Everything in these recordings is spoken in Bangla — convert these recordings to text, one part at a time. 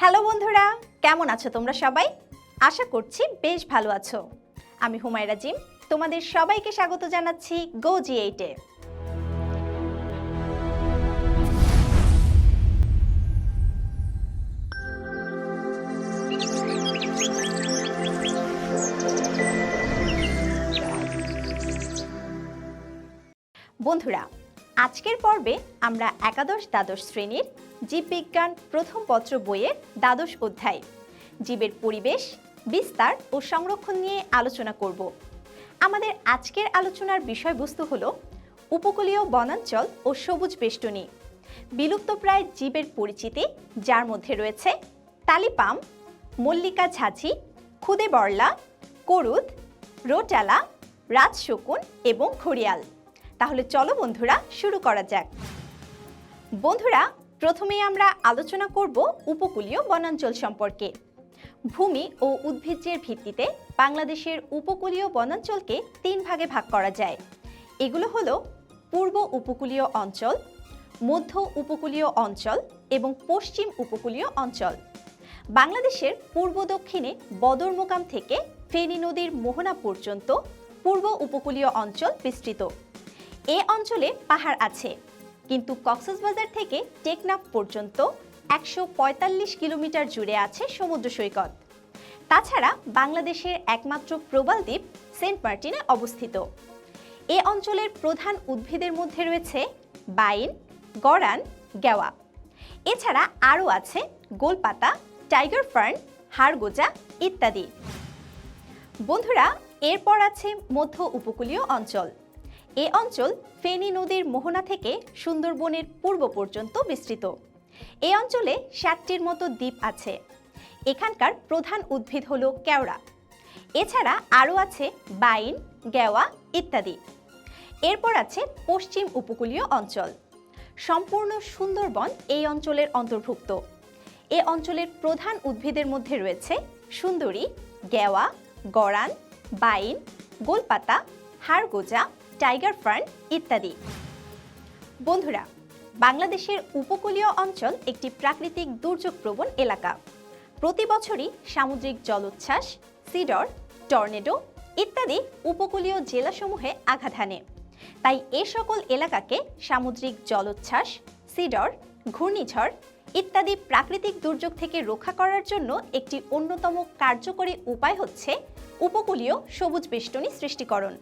হ্যালো বন্ধুরা, কেমন আছো তোমরা সবাই? আশা করছি বেশ ভালো আছো। আমি হুমায়রা জিম, তোমাদের সবাইকে স্বাগত জানাচ্ছি গো জি এইটে বন্ধুরা, আজকের পর্বে আমরা একাদশ দ্বাদশ শ্রেণির জীববিজ্ঞান প্রথম পত্র বইয়ের দ্বাদশ অধ্যায়। জীবের পরিবেশ, বিস্তার ও সংরক্ষণ নিয়ে আলোচনা করব। আমাদের আজকের আলোচনার বিষয়বস্তু হল উপকূলীয় বনাঞ্চল ও সবুজ বেষ্টনী। বিলুপ্তপ্রায় জীবের পরিচিতি যার মধ্যে রয়েছে তালিপাম, মল্লিকা ঝাঁঝি, খুদে বরলা করুদ, রোটালা, রাজশকুন এবং ঘড়িয়াল। তাহলে চলো বন্ধুরা শুরু করা যাক। বন্ধুরা প্রথমেই আমরা আলোচনা করব উপকূলীয় বনাঞ্চল সম্পর্কে। ভূমি ও উদ্ভিজ্জের ভিত্তিতে বাংলাদেশের উপকূলীয় বনাঞ্চলকে তিন ভাগে ভাগ করা যায়। এগুলো হলো পূর্ব উপকূলীয় অঞ্চল, মধ্য উপকূলীয় অঞ্চল এবং পশ্চিম উপকূলীয় অঞ্চল। বাংলাদেশের পূর্ব দক্ষিণে বদরমোকাম থেকে ফেনী নদীর মোহনা পর্যন্ত পূর্ব উপকূলীয় অঞ্চল বিস্তৃত। এ অঞ্চলে পাহাড় আছে। কিন্তু কক্সবাজার থেকে টেকনাফ পর্যন্ত একশো পঁয়তাল্লিশ কিলোমিটার জুড়ে আছে সমুদ্র সৈকত। তাছাড়া বাংলাদেশের একমাত্র প্রবাল দ্বীপ সেন্ট মার্টিনে অবস্থিত। এ অঞ্চলের প্রধান উদ্ভিদের মধ্যে রয়েছে বাইন গড়ান গেওয়া এছাড়া আরও আছে গোলপাতা, টাইগার ফার্ন, হাড়গোজা ইত্যাদি। বন্ধুরা, এরপর আছে মধ্য উপকূলীয় অঞ্চল। এ অঞ্চল ফেনী নদীর মোহনা থেকে সুন্দরবনের পূর্ব পর্যন্ত বিস্তৃত। এই অঞ্চলে সাতটির মতো দ্বীপ আছে। এখানকার প্রধান উদ্ভিদ হল কেওড়া। এছাড়া আরও আছে বাইন গেওয়া ইত্যাদি। এরপর আছে পশ্চিম উপকূলীয় অঞ্চল। সম্পূর্ণ সুন্দরবন এই অঞ্চলের অন্তর্ভুক্ত। এ অঞ্চলের প্রধান উদ্ভিদের মধ্যে রয়েছে সুন্দরী গেওয়া গড়ান বাইন, গোলপাতা, হাড়গোজা টাইগার ফার্ন ইত্যাদি। বন্ধুরা, বাংলাদেশের উপকূলীয় অঞ্চল একটি প্রাকৃতিক দুর্যোগ প্রবণ এলাকা। প্রতি বছরই সামুদ্রিক জলোচ্ছ্বাস, সিডর, টর্নেডো ইত্যাদি উপকূলীয় জেলাসমূহে আঘাত হানে। তাই এ সকল এলাকাকে সামুদ্রিক জলোচ্ছ্বাস, সিডর, ঘূর্ণিঝড় ইত্যাদি প্রাকৃতিক দুর্যোগ থেকে রক্ষা করার জন্য একটি অন্যতম কার্যকরী উপায় হচ্ছে উপকূলীয় সবুজ বেষ্টনী সৃষ্টিকরণ।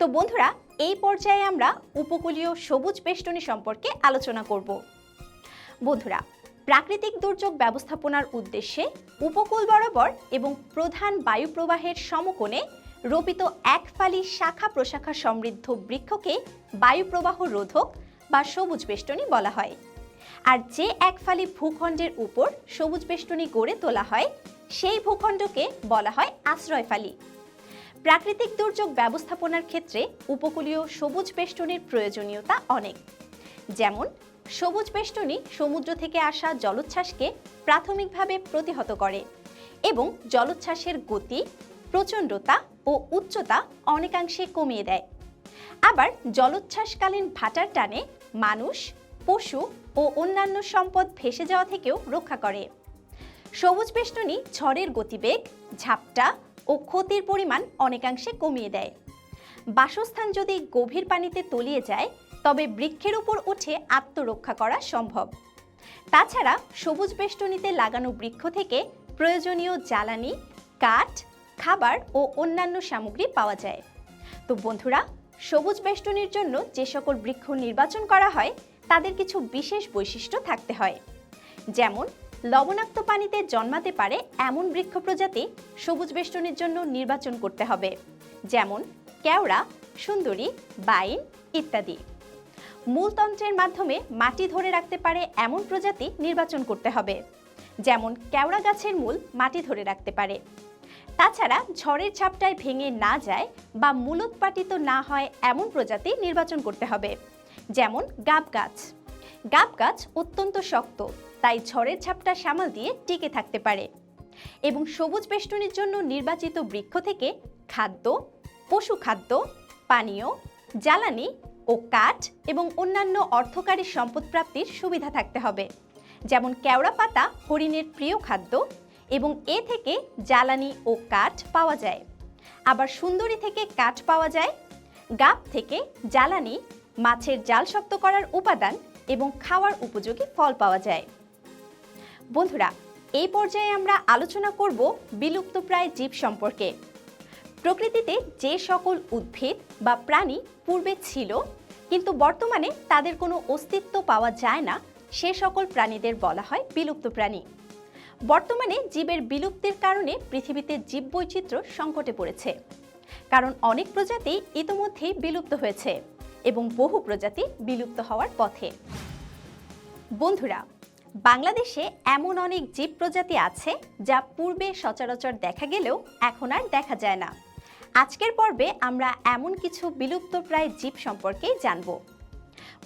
তো বন্ধুরা, এই পর্যায়ে আমরা উপকূলীয় সবুজ বেষ্টনী সম্পর্কে আলোচনা করব। বন্ধুরা, প্রাকৃতিক দুর্যোগ ব্যবস্থাপনার উদ্দেশ্যে উপকূল বরাবর এবং প্রধান বায়ু প্রবাহের সমকোণে রোপিত একফালি শাখা প্রশাখা সমৃদ্ধ বৃক্ষকে বায়ু প্রবাহ রোধক বা সবুজ বেষ্টনী বলা হয়। আর যে এক ফালি ভূখণ্ডের উপর সবুজ বেষ্টনী গড়ে তোলা হয়, সেই ভূখণ্ডকে বলা হয় আশ্রয়ফালি। প্রাকৃতিক দুর্যোগ ব্যবস্থাপনার ক্ষেত্রে উপকূলীয় সবুজ বেষ্টনীর প্রয়োজনীয়তা অনেক। যেমন, সবুজ বেষ্টনী সমুদ্র থেকে আসা জলোচ্ছ্বাসকে প্রাথমিকভাবে প্রতিহত করে এবং জলোচ্ছ্বাসের গতি, প্রচণ্ডতা ও উচ্চতা অনেকাংশে কমিয়ে দেয়। আবার জলোচ্ছ্বাসকালীন ভাটার টানে মানুষ, পশু ও অন্যান্য সম্পদ ভেসে যাওয়া থেকেও রক্ষা করে। সবুজ বেষ্টনী ঝড়ের গতিবেগ, ঝাপটা ও ক্ষতির পরিমাণ অনেকাংশে কমিয়ে দেয়। বাসস্থান যদি গভীর পানিতে তলিয়ে যায়, তবে বৃক্ষের উপর উঠে আত্মরক্ষা করা সম্ভব। তাছাড়া সবুজ বেষ্টনীতে লাগানো বৃক্ষ থেকে প্রয়োজনীয় জ্বালানি, কাঠ, খাবার ও অন্যান্য সামগ্রী পাওয়া যায়। তো বন্ধুরা, সবুজ বেষ্টনীর জন্য যে সকল বৃক্ষ নির্বাচন করা হয়, তাদের কিছু বিশেষ বৈশিষ্ট্য থাকতে হয়। যেমন লবণাক্ত পানিতে জন্মাতে পারে এমন বৃক্ষ প্রজাতি সবুজ বেষ্টনের জন্য নির্বাচন করতে হবে, যেমন কেওড়া, সুন্দরী, বাইন ইত্যাদি। মূলতন্ত্রের মাধ্যমে মাটি ধরে রাখতে পারে এমন প্রজাতি নির্বাচন করতে হবে, যেমন কেওড়া গাছের মূল মাটি ধরে রাখতে পারে। তাছাড়া ঝড়ের ঝাপটায় ভেঙে না যায় বা মূলোৎপাটিত না হয় এমন প্রজাতি নির্বাচন করতে হবে, যেমন গাব গাছ। গাব গাছ অত্যন্ত শক্ত, তাই ঝড়ের ঝাপটা সামাল দিয়ে টিকে থাকতে পারে। এবং সবুজ বেষ্টনীর জন্য নির্বাচিত বৃক্ষ থেকে খাদ্য, পশু খাদ্য, পানীয়, জ্বালানি ও কাঠ এবং অন্যান্য অর্থকারী সম্পদ প্রাপ্তির সুবিধা থাকতে হবে। যেমন কেওড়া পাতা হরিণের প্রিয় খাদ্য এবং এ থেকে জ্বালানি ও কাঠ পাওয়া যায়। আবার সুন্দরী থেকে কাঠ পাওয়া যায়। গাব থেকে জ্বালানি মাছের জাল শক্ত করার উপাদান এবং খাওয়ার উপযোগী ফল পাওয়া যায়। বন্ধুরা, এই পর্যায়ে আমরা আলোচনা করব বিলুপ্তপ্রায় জীব সম্পর্কে। প্রকৃতিতে যে সকল উদ্ভিদ বা প্রাণী পূর্বে ছিল, কিন্তু বর্তমানে তাদের কোনো অস্তিত্ব পাওয়া যায় না, সে সকল প্রাণীদের বলা হয় বিলুপ্ত প্রাণী। বর্তমানে জীবের বিলুপ্তির কারণে পৃথিবীতে জীববৈচিত্র্য সংকটে পড়েছে, কারণ অনেক প্রজাতি ইতোমধ্যেই বিলুপ্ত হয়েছে। এবং বহু প্রজাতি বিলুপ্ত হওয়ার পথে। বন্ধুরা, বাংলাদেশে এমন অনেক জীব প্রজাতি আছে যা পূর্বে সচরাচর দেখা গেলেও এখন আর দেখা যায় না। আজকের পর্বে আমরা এমন কিছু বিলুপ্তপ্রায় জীব সম্পর্কেই জানব।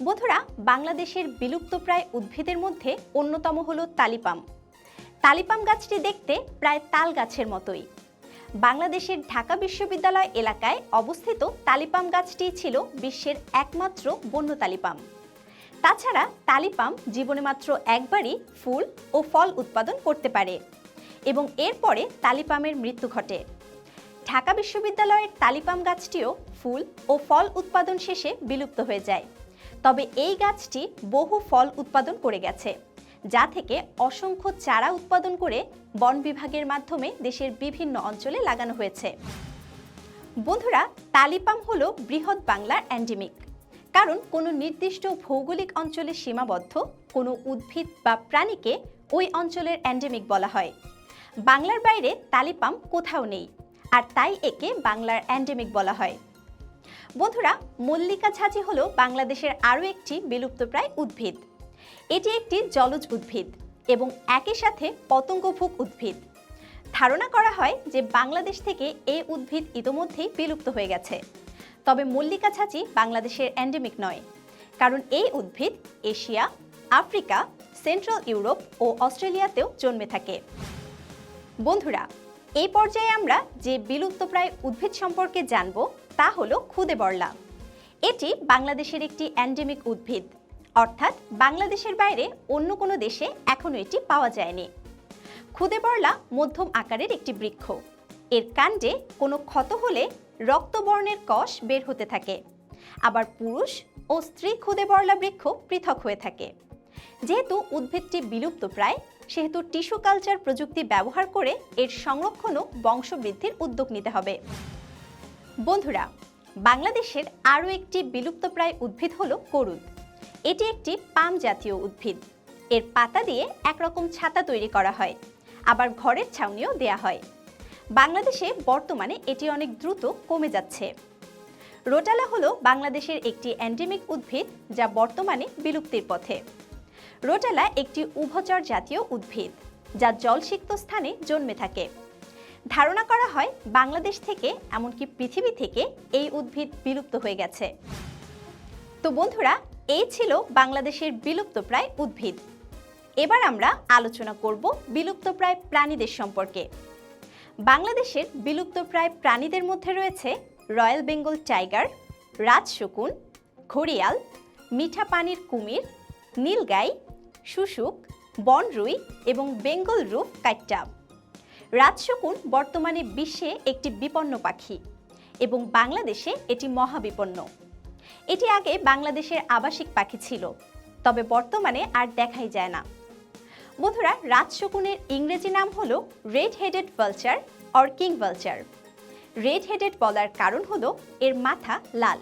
বন্ধুরা, বাংলাদেশের বিলুপ্তপ্রায় উদ্ভিদের মধ্যে অন্যতম হলো তালিপাম। তালিপাম গাছটি দেখতে প্রায় তাল গাছের মতোই। বাংলাদেশের ঢাকা বিশ্ববিদ্যালয় এলাকায় অবস্থিত তালিপাম গাছটি ছিল বিশ্বের একমাত্র বন্য তালিপাম। তাছাড়া তালিপাম জীবনে মাত্র একবারই ফুল ও ফল উৎপাদন করতে পারে এবং এরপরে তালিপামের মৃত্যু ঘটে। ঢাকা বিশ্ববিদ্যালয়ের তালিপাম গাছটিও ফুল ও ফল উৎপাদন শেষে বিলুপ্ত হয়ে যায়। তবে এই গাছটি বহু ফল উৎপাদন করে গেছে। যা থেকে অসংখ্য চারা উৎপাদন করে বন বিভাগের মাধ্যমে দেশের বিভিন্ন অঞ্চলে লাগানো হয়েছে। বন্ধুরা, তালিপাম হলো বৃহৎ বাংলার অ্যান্ডেমিক কারণ কোনো নির্দিষ্ট ভৌগোলিক অঞ্চলে সীমাবদ্ধ, কোনো উদ্ভিদ বা প্রাণীকে ওই অঞ্চলের অ্যান্ডেমিক বলা হয়। বাংলার বাইরে তালিপাম কোথাও নেই, আর তাই একে বাংলার অ্যান্ডেমিক বলা হয়। বন্ধুরা, মল্লিকা ঝাঁঝি হলো বাংলাদেশের আরও একটি বিলুপ্তপ্রায় উদ্ভিদ। এটি একটি জলজ উদ্ভিদ এবং একই সাথে পতঙ্গভুক উদ্ভিদ। ধারণা করা হয় যে বাংলাদেশ থেকে এই উদ্ভিদ ইতোমধ্যেই বিলুপ্ত হয়ে গেছে। তবে মল্লিকা ছাঁচি বাংলাদেশের অ্যান্ডেমিক নয়, কারণ এই উদ্ভিদ এশিয়া, আফ্রিকা সেন্ট্রাল ইউরোপ ও অস্ট্রেলিয়াতেও জন্মে থাকে। বন্ধুরা, এই পর্যায়ে আমরা যে বিলুপ্তপ্রায় উদ্ভিদ সম্পর্কে জানব তা হলো খুদে বরলা। এটি বাংলাদেশের একটি অ্যান্ডেমিক উদ্ভিদ। অর্থাৎ বাংলাদেশের বাইরে অন্য কোনো দেশে এখনও এটি পাওয়া যায়নি। খুদে বরলা মধ্যম আকারের একটি বৃক্ষ। এর কাণ্ডে কোনো ক্ষত হলে রক্তবর্ণের কষ বের হতে থাকে। আবার পুরুষ ও স্ত্রী খুদে বরলা বৃক্ষ পৃথক হয়ে থাকে। যেহেতু উদ্ভিদটি বিলুপ্ত প্রায়, সেহেতু টিস্যু কালচার প্রযুক্তি ব্যবহার করে এর সংরক্ষণ ও বংশবৃদ্ধির উদ্যোগ নিতে হবে। বন্ধুরা, বাংলাদেশের আরও একটি বিলুপ্তপ্রায় উদ্ভিদ হলো করুদ। এটি একটি পাম জাতীয় উদ্ভিদ। এর পাতা দিয়ে একরকম ছাতা তৈরি করা হয়। আবার ঘরের ছাউনিও দেয়া হয়। বাংলাদেশে বর্তমানে এটি অনেক দ্রুত কমে যাচ্ছে। রোটালা হলো বাংলাদেশের একটি অ্যান্ডেমিক উদ্ভিদ যা বর্তমানে বিলুপ্তির পথে। রোটালা একটি উভচর জাতীয় উদ্ভিদ, যা জলসিক্ত স্থানে জন্মে থাকে। ধারণা করা হয় বাংলাদেশ থেকে, এমনকি পৃথিবী থেকে, এই উদ্ভিদ বিলুপ্ত হয়ে গেছে। তো বন্ধুরা এই ছিল বাংলাদেশের বিলুপ্তপ্রায় উদ্ভিদ। এবার আমরা আলোচনা করব বিলুপ্তপ্রায় প্রাণীদের সম্পর্কে। বাংলাদেশের বিলুপ্তপ্রায় প্রাণীদের মধ্যে রয়েছে রয়্যাল বেঙ্গল টাইগার রাজশকুন ঘড়িয়াল, মিঠা পানির কুমির, নীলগাই, শুশুক, বনরুই এবং বেঙ্গল রুফ কাইট্টা রাজশকুন বর্তমানে বিশ্বে একটি বিপন্ন পাখি এবং বাংলাদেশে এটি মহাবিপন্ন। এটি আগে বাংলাদেশের আবাসিক পাখি ছিল, তবে বর্তমানে আর দেখাই যায় না। বন্ধুরা রাজশকুনের ইংরেজি নাম হলো red headed vulture or king vulture. Red headed বলার কারণ হলো এর মাথা লাল।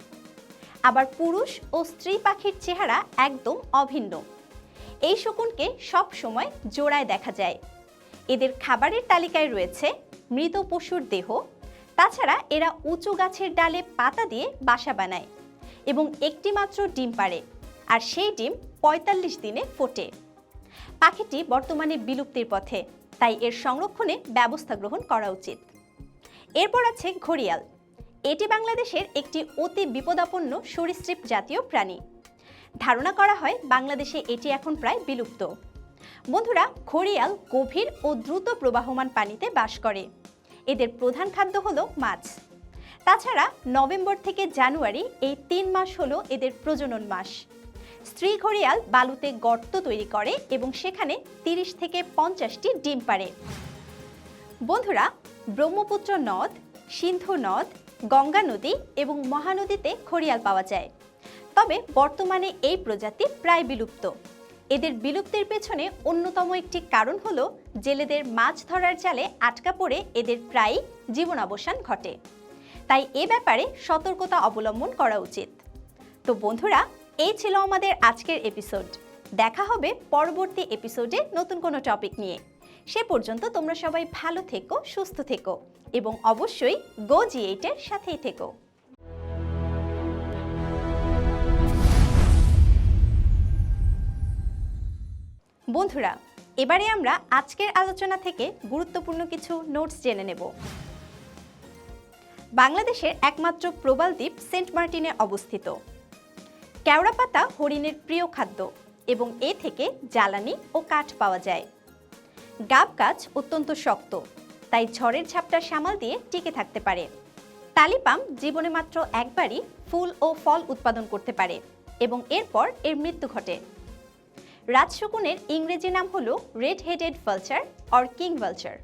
আবার পুরুষ ও স্ত্রী পাখির চেহারা একদম অভিন্ন। এই শকুনকে সব সময় জোড়ায় দেখা যায়। এদের খাবারের তালিকায় রয়েছে মৃত পশুর দেহ, তাছাড়া এরা উঁচু গাছের ডালে পাতা দিয়ে বাসা বানায়। এবং একটি মাত্র ডিম পারে আর সেই ডিম ৪৫ দিনে ফোটে। পাখিটি বর্তমানে বিলুপ্তির পথে, তাই এর সংরক্ষণে ব্যবস্থা গ্রহণ করা উচিত। এরপর আছে ঘড়িয়াল। এটি বাংলাদেশের একটি অতি বিপদাপন্ন সরীসৃপ জাতীয় প্রাণী। ধারণা করা হয় বাংলাদেশে এটি এখন প্রায় বিলুপ্ত। বন্ধুরা, ঘড়িয়াল গভীর ও দ্রুত প্রবাহমান পানিতে বাস করে। এদের প্রধান খাদ্য হলো মাছ। তাছাড়া নভেম্বর থেকে জানুয়ারি এই তিন মাস হলো এদের প্রজনন মাস। স্ত্রী ঘড়িয়াল বালুতে গর্ত তৈরি করে এবং সেখানে তিরিশ থেকে পঞ্চাশটি ডিম পারে বন্ধুরা, ব্রহ্মপুত্র নদ, সিন্ধু নদ, গঙ্গা নদী এবং মহানদীতে ঘড়িয়াল পাওয়া যায়। তবে বর্তমানে এই প্রজাতি প্রায় বিলুপ্ত। এদের বিলুপ্তির পেছনে অন্যতম একটি কারণ হলো জেলেদের মাছ ধরার জালে আটকা পড়ে এদের প্রায়ই জীবনাবসান ঘটে। তাই এ ব্যাপারে সতর্কতা অবলম্বন করা উচিত। তো বন্ধুরা, এই ছিল আমাদের আজকের এপিসোড দেখা হবে পরবর্তী এপিসোডে নতুন কোনো টপিক নিয়ে। সে পর্যন্ত তোমরা সবাই ভালো থেকো, সুস্থ থেকো এবং অবশ্যই গো জি এইটের সাথেই থেকো। বন্ধুরা, এবারে আমরা আজকের আলোচনা থেকে গুরুত্বপূর্ণ কিছু নোটস জেনে নেব। বাংলাদেশের একমাত্র প্রবাল দ্বীপ সেন্ট মার্টিনে অবস্থিত। কেওড়া পাতা হরিণের প্রিয় খাদ্য এবং এ থেকে জ্বালানি ও কাঠ পাওয়া যায়। গাব গাছ অত্যন্ত শক্ত, তাই ঝড়ের ঝাপটা সামাল দিয়ে টিকে থাকতে পারে। তালিপাম জীবনে মাত্র একবারই ফুল ও ফল উৎপাদন করতে পারে এবং এরপর এর মৃত্যু ঘটে। রাজশকুনের ইংরেজি নাম হলো red headed vulture or king vulture.